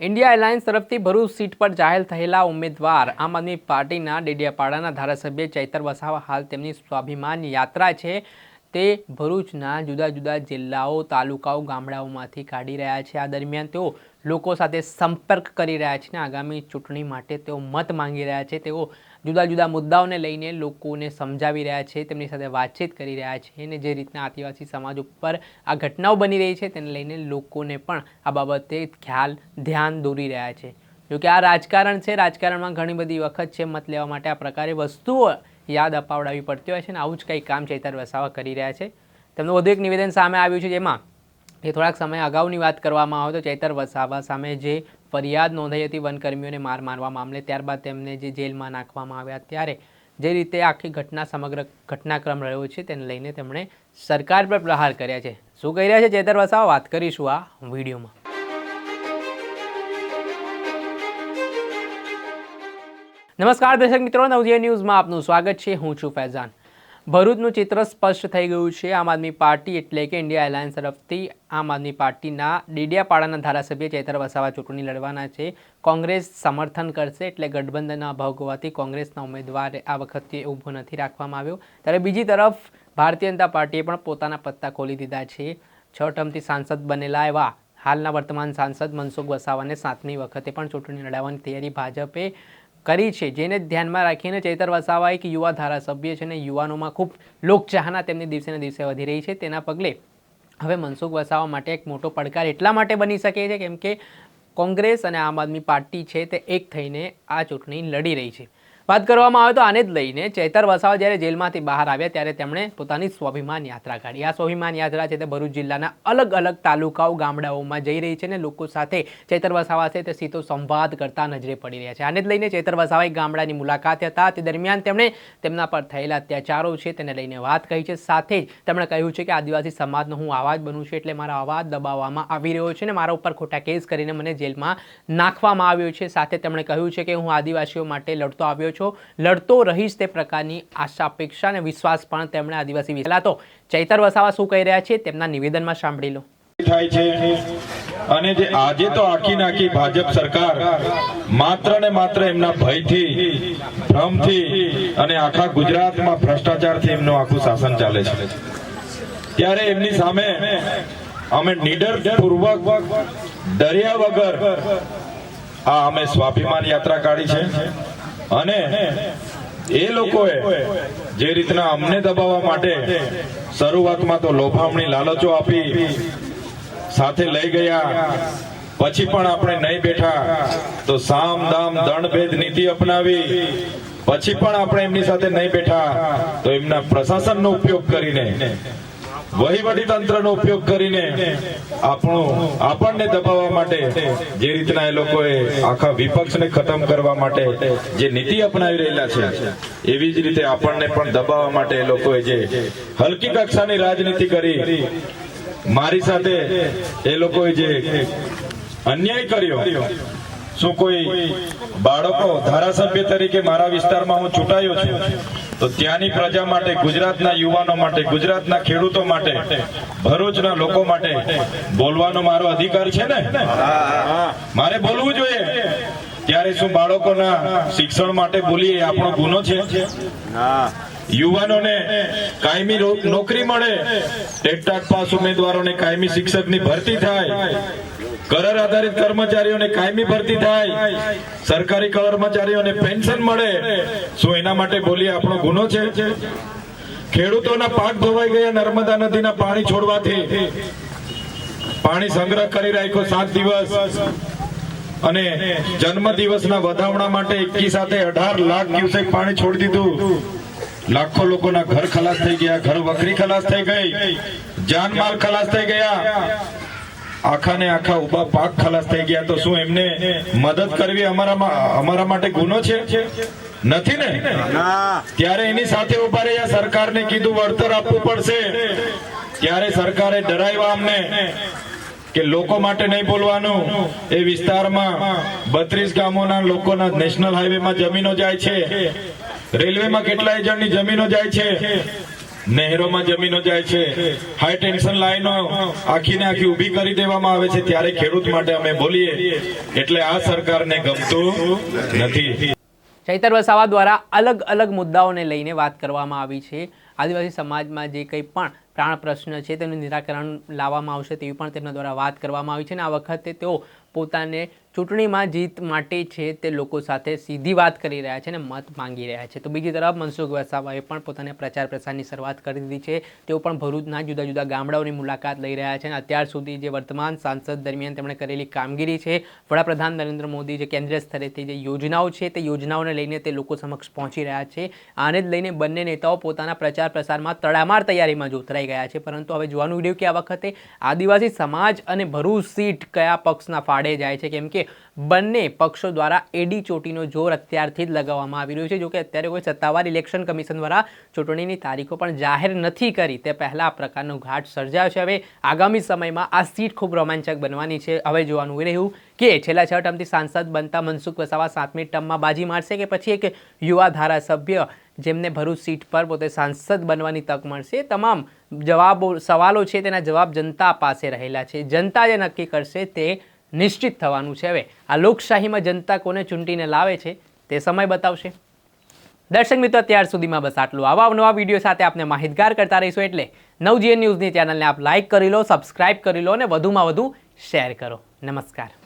India airlines તરફથી Bharuch seat પર જાહેર થયેલા ઉમેદવાર આમ આદમી પાર્ટીના ડેડિયાપાડાના ધારાસભ્ય ચૈતર વસાવા હાલ તેમની સ્વાભિમાન યાત્રા છે. તે ભરૂચના જુદા જુદા જિલ્લાઓ, તાલુકાઓ, ગામડાઓમાંથી કાઢી રહ્યા છે. આ દરમિયાન તેઓ લોકો સાથે સંપર્ક કરી રહ્યા છે અને આગામી ચૂંટણી માટે તેઓ મત માંગી રહ્યા છે. તેઓ જુદા જુદા મુદ્દાઓને લઈને લોકોને સમજાવી રહ્યા છે, તેમની સાથે વાતચીત કરી રહ્યા છે અને જે રીતના આદિવાસી સમાજ ઉપર આ ઘટનાઓ બની રહી છે તેને લઈને લોકોને પણ આ બાબતે ખ્યાલ, ધ્યાન દોરી રહ્યા છે. જોકે આ રાજકારણ છે, રાજકારણમાં ઘણી બધી વખત છે, મત લેવા માટે આ પ્રકારે વસ્તુઓ યાદ અપાવડાવી પડતી હોય છે અને આવું જ કંઈ કામ ચૈતર વસાવા કરી રહ્યા છે. તેમનું વધુ એક નિવેદન સામે આવ્યું છે જેમાં એ થોડાક સમય અગાઉની વાત કરવામાં આવે તો ચૈતર વસાવા સામે જે ફરિયાદ નોંધાઈ હતી વનકર્મીઓને માર મારવા મામલે. ત્યારબાદ તેમને જે જેલમાં નાખવામાં આવ્યા ત્યારે જે રીતે આખી ઘટના સમગ્ર ઘટનાક્રમ રહ્યો છે તેને લઈને તેમણે સરકાર પર પ્રહાર કર્યા છે. શું કહી રહ્યા છે ચૈતર વસાવા? વાત કરીશું આ વિડીયોમાં. નમસ્કાર દર્શક મિત્રો, નવજીવન ન્યૂઝમાં આપનું સ્વાગત છે. હું છું ફૈઝાન. ભરૂચનું ચિત્ર સ્પષ્ટ થઈ ગયું છે. આમ આદમી પાર્ટી એટલે કે ઇન્ડિયા એલાયન્સ તરફથી આમ આદમી પાર્ટીના ડેડિયાપાડાના ધારાસભ્ય ચેતર વસાવા ચૂંટણી લડવાના છે. કોંગ્રેસ સમર્થન કરશે એટલે ગઠબંધનના અભાવ હોવાથી કોંગ્રેસના ઉમેદવાર આ વખતે ઊભો નથી રાખવામાં આવ્યો. ત્યારે બીજી તરફ ભારતીય જનતા પાર્ટીએ પણ પોતાના પત્તા ખોલી દીધા છે. છ ટર્મથી સાંસદ બનેલા એવા હાલના વર્તમાન સાંસદ મનસુખ વસાવાને સાતમી વખતે પણ ચૂંટણી લડાવવાની તૈયારી ભાજપે કરી છે, જેને ધ્યાનમાં રાખીને ચૈતર વસાવા એક યુવા ધારાસભ્ય છે અને યુવાનોમાં ખૂબ લોકચાહના તેમની દિવસે ને દિવસે વધી રહી છે. તેના પગલે હવે મનસુખ વસાવા માટે એક મોટો પડકાર એટલા માટે બની શકે છે, કેમ કે કોંગ્રેસ અને આમ આદમી પાર્ટી છે તે એક થઈને આ ચૂંટણી લડી રહી છે. વાત કરવામાં આવે તો આને જ લઈને ચૈતર વસાવા જ્યારે જેલમાંથી બહાર આવ્યા ત્યારે તેમણે પોતાની સ્વાભિમાન યાત્રા કાઢી. આ સ્વાભિમાન યાત્રા છે તે ભરૂચ જિલ્લાના અલગ અલગ તાલુકાઓ, ગામડાઓમાં જઈ રહી છે અને લોકો સાથે ચૈતર વસાવા છે તે સીધો સંવાદ કરતા નજરે પડી રહ્યા છે. આને જ લઈને ચૈતર વસાવા ગામડાની મુલાકાત હતા. તે દરમિયાન તેમણે તેમના પર થયેલા અત્યાચારો છે તેને લઈને વાત કહી છે. સાથે જ તેમણે કહ્યું છે કે આદિવાસી સમાજનો હું અવાજ બનું છું એટલે મારો અવાજ દબાવવામાં આવી રહ્યો છે અને મારા ઉપર ખોટા કેસ કરીને મને જેલમાં નાખવામાં આવ્યો છે. સાથે તેમણે કહ્યું છે કે હું આદિવાસીઓ માટે લડતો આવ્યો છું. લડતો રહીશ તે પ્રકારની આશા, અપેક્ષા અને વિશ્વાસ પણ તેમણે આદિવાસી વિશે તો, ચૈતર વસાવા શું કહી રહ્યા છે તેમના નિવેદનમાં સાંભળી લો. થાય છે. અને જે આજે તો આખી નાખી ભાજપ સરકાર માત્ર ને માત્ર એમના ભયથી, ભ્રમથી અને આખા ગુજરાતમાં ભ્રષ્ટાચારથી એમનું આખું શાસન ચાલે છે. ત્યારે એમની સામે અમે નિડર પૂર્વક ડર્યા વગર આ અમે સ્વાભિમાન યાત્રા કાઢી છે. અને એ લોકોએ જે રીતના અમને દબાવવા માટે શરૂઆતમાં તો લોભામણી લાલચો આપી, સાથે લઈ ગયા. પછી પણ આપણે નહીં બેઠા તો સામ દામ દંડ ભેદ નીતિ અપનાવી. પછી પણ આપણે એમની સાથે નહીં બેઠા તો એમના પ્રશાસનનો ઉપયોગ કરીને વહીવટી તંત્રનો ઉપયોગ કરીને આપણું આપણને દબાવવા માટે જે રીતના એ લોકોએ આખા વિપક્ષને ખતમ કરવા માટે જે નીતિ અપનાવી રહેલા છે, એવી જ રીતે આપણને પણ દબાવવા માટે એ લોકોએ જે હલકી કક્ષાની રાજનીતિ કરી, મારી સાથે એ લોકોએ જે અન્યાય કર્યો, શું કોઈ બાળકો ધારાસભ્ય તરીકે મારા વિસ્તારમાં હું ચૂંટાયો છું? તો ત્યાંની પ્રજા માટે, ગુજરાતના યુવાનો માટે, ગુજરાતના ખેડૂતો માટે, ભરૂચના લોકો માટે બોલવાનો મારો અધિકાર છે ને? મારે બોલવું જોઈએ. ત્યારે શું બાળકોના શિક્ષણ માટે બોલીએ આપણો ગુનો છે? યુવાનોને કાયમી નોકરી મળે. ટેટ પાસ ઉમેદવારોને કાયમી શિક્ષકની ભરતી થાય. કરાર આધારિત કર્મચારીઓને કાયમી ભરતી થાય, સરકારી કર્મચારીઓને પેન્શન મળે. શું એના માટે બોલીએ, આપણો ગુનો છે? ખેડૂતોના પાક ધોવાઈ ગયા, નર્મદા નદીના પાણી છોડવાથી. પાણી સંગ્રહ કરી રાખ્યો સાત દિવસ. અને જન્મ દિવસના વધામણા માટે એકી સાથે અઢાર લાખ ક્યુસેક પાણી છોડી દીધું. લાખો લોકોના ઘર ખલાસ થઈ ગયા, ઘર વકરી ખલાસ થઈ ગઈ, જાનમાલ ખલાસ થઈ ગયા. આખા ને આખા ઊભા પાક ખલાસ થઈ ગયા તો શું એમને મદદ કરવી અમારા અમારા માટે ગુનો છે? નથી ને? ત્યારે એની સાથે ઊભા રહ્યા, સરકારને કીધું, વળતર આપવું પડશે. ત્યારે સરકારે ડરાવ્યા અમને કે લોકો માટે નહીં બોલવાનું. એ વિસ્તારમાં બત્રીસ ગામોના લોકોના નેશનલ હાઈવેમાં જમીનો જાય છે. રેલવેમાં કેટલાય જણની જમીનો જાય છે. નહેરોમાં જમીનો જાય છે. હાઈ ટેન્શન લાઈનો આખી આખી ઊભી કરી દેવામાં આવે છે. ત્યારે ખેડૂત માટે અમે બોલીએ, એટલે આ સરકારને ગમતું નથી. ચૈતર વસાવા દ્વારા અલગ અલગ મુદ્દાઓને લઈને વાત કરવામાં આવી છે. આદિવાસી સમાજમાં જે કંઈ પણ પ્રાણ પ્રશ્ન છે, તેનું નિરાકરણ લાવવામાં આવશે તેવી પણ તેમના દ્વારા વાત કરવામાં આવી છે અને આ વખતે તેઓ પોતાને ચૂંટણીમાં જીત માટે છે તે લોકો સાથે સીધી વાત કરી રહ્યા છે અને મત માંગી રહ્યા છે. તો બીજી તરફ મનસુખ વસાવાએ પણ પોતાના પ્રચાર પ્રસારની શરૂઆત કરી દીધી છે. તેઓ પણ ભરૂચના જુદા જુદા ગામડાઓની મુલાકાત લઈ રહ્યા છે અને અત્યાર સુધી જે વર્તમાન સાંસદ દરમિયાન તેમણે કરેલી કામગીરી છે, વડાપ્રધાન નરેન્દ્ર મોદી જે કેન્દ્રીય સ્તરેથી જે યોજનાઓ છે તે યોજનાઓને લઈને તે લોકો સમક્ષ પહોંચી રહ્યા છે. આને જ લઈને બંને નેતાઓ પોતાના પ્રચાર પ્રસારમાં તડામાર તૈયારીમાં જોતરાઈ ગયા છે. પરંતુ હવે જોવાનું રહ્યું કે આ વખતે આદિવાસી સમાજ અને ભરૂચ સીટ કયા પક્ષના ફાળે જાય છે? કેમ કે બંને પક્ષો દ્વારા એડી ચોટીનો જોર અત્યારથી જ લગાવવામાં આવી રહ્યું છે. જો કે અત્યારે કોઈ સત્તાવાર ઇલેક્શન કમિશન દ્વારા ચૂંટણીની તારીખો પણ જાહેર નથી કરી. તે પહેલાં આ પ્રકારનો ઘાટ સર્જાયો છે. હવે આગામી સમયમાં આ સીટ ખૂબ રોમાંચક બનવાની છે. હવે જોવાનું રહ્યું કે છેલ્લા છ ટર્મથી સાંસદ બનતા મનસુખ વસાવા સાતમી ટર્મમાં બાજી મારશે કે પછી એક યુવા ધારાસભ્ય જેમને ભરૂચ સીટ પર પોતે સાંસદ બનવાની તક મળશે? તમામ જવાબો, સવાલો છે તેના જવાબ જનતા પાસે રહેલા છે. જનતા જે નક્કી કરશે તે નિશ્ચિત થવાનું છે. હવે આ લોકશાહીમાં જનતા કોને ચૂંટીને લાવે છે તે સમય બતાવશે. દર્શક મિત્રો, ત્યાર સુધીમાં બસ આટલું. આવા નવા વીડિયો સાથે આપને માહિતગાર કરતા રહીશું એટલે નવજીએન ન્યૂઝની ચેનલને આપ લાઇક કરી લો, સબસ્ક્રાઇબ કરી લો અને વધુમાં વધુ શેર કરો. નમસ્કાર.